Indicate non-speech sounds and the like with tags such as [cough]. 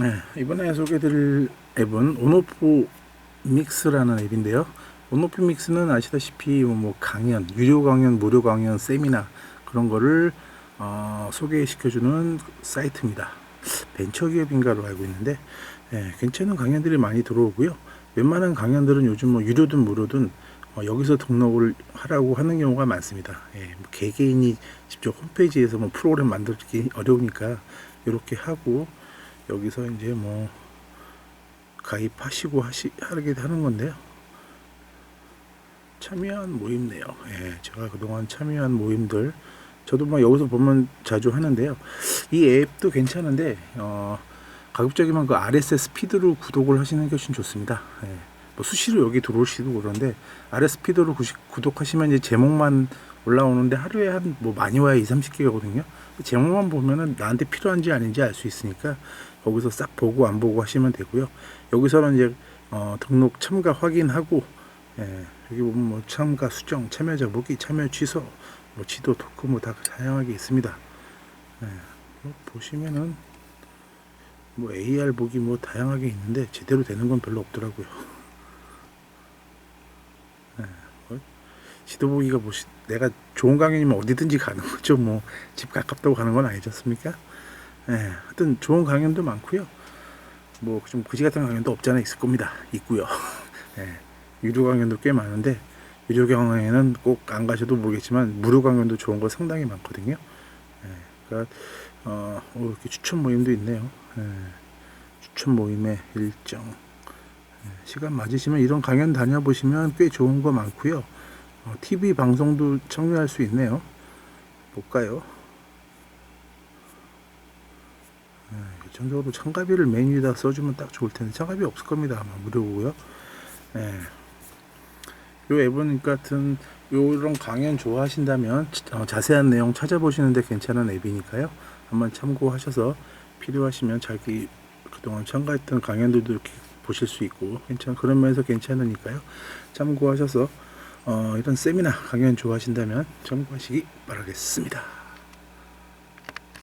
네, 이번에 소개해드릴 앱은 온오프 믹스라는 앱인데요. 온오프 믹스는 아시다시피 뭐 강연, 유료 강연, 무료 강연, 세미나 그런 거를 어, 소개시켜주는 사이트입니다. 벤처기업인가로 알고 있는데 예, 괜찮은 강연들이 많이 들어오고요. 웬만한 강연들은 요즘 뭐 유료든 무료든 어, 여기서 등록을 하라고 하는 경우가 많습니다. 예, 뭐 개개인이 직접 홈페이지에서 뭐 프로그램 만들기 어려우니까 이렇게 하고 여기서 이제 뭐 가입하시고 하시 하게 하는 건데요. 참여한 모임네요. 예, 제가 그동안 참여한 모임들 저도 막 여기서 보면 자주 하는데요. 이 앱도 괜찮은데 어, 가급적이면 그 RSS 피드로 구독을 하시는 게 훨씬 좋습니다. 예, 뭐 수시로 여기 들어오시도 그런데 RSS 피드로 구독하시면 이제 제목만 올라오는데 하루에 한 뭐 많이 와야 2, 30개거든요. 제목만 보면은 나한테 필요한지 아닌지 알 수 있으니까 거기서 싹 보고 안 보고 하시면 되고요. 여기서는 이제 어, 등록 참가 확인하고 예, 여기 보면 뭐 참가 수정, 참여자 보기, 참여 취소, 뭐 지도 토크 뭐 다 다양하게 있습니다. 예, 뭐 보시면은 뭐 AR 보기 뭐 다양하게 있는데 제대로 되는 건 별로 없더라고요. 예, 뭐 지도 보기가 뭐 시- 내가 좋은 강연이면 어디든지 가는 거죠. 뭐 집 가깝다고 가는 건 아니지 않습니까? 예, 하여튼 좋은 강연도 많고요. 뭐 좀 그지 같은 강연도 없잖아 있을 겁니다. 있고요. [laughs] 예, 유료 강연도 꽤 많은데 유료 강연에는 꼭 안 가셔도 모르겠지만 무료 강연도 좋은 거 상당히 많거든요. 예, 그러니까 어, 오, 이렇게 추천 모임도 있네요. 예, 추천 모임의 일정. 예, 시간 맞으시면 이런 강연 다녀보시면 꽤 좋은 거 많고요. 어, TV 방송도 참여할 수 있네요. 볼까요? 예, 전적으로 참가비를 메인 위에다 써주면 딱 좋을 텐데 참가비 없을 겁니다. 아마 무료고요. 예. 요 앱은 같은 요런 강연 좋아하신다면 어, 자세한 내용 찾아보시는데 괜찮은 앱이니까요. 한번 참고하셔서 필요하시면 자기 그동안 참가했던 강연들도 이렇게 보실 수 있고 괜찮 그런 면에서 괜찮으니까요. 참고하셔서 어, 이런 세미나 강연 좋아하신다면 참고하시기 바라겠습니다.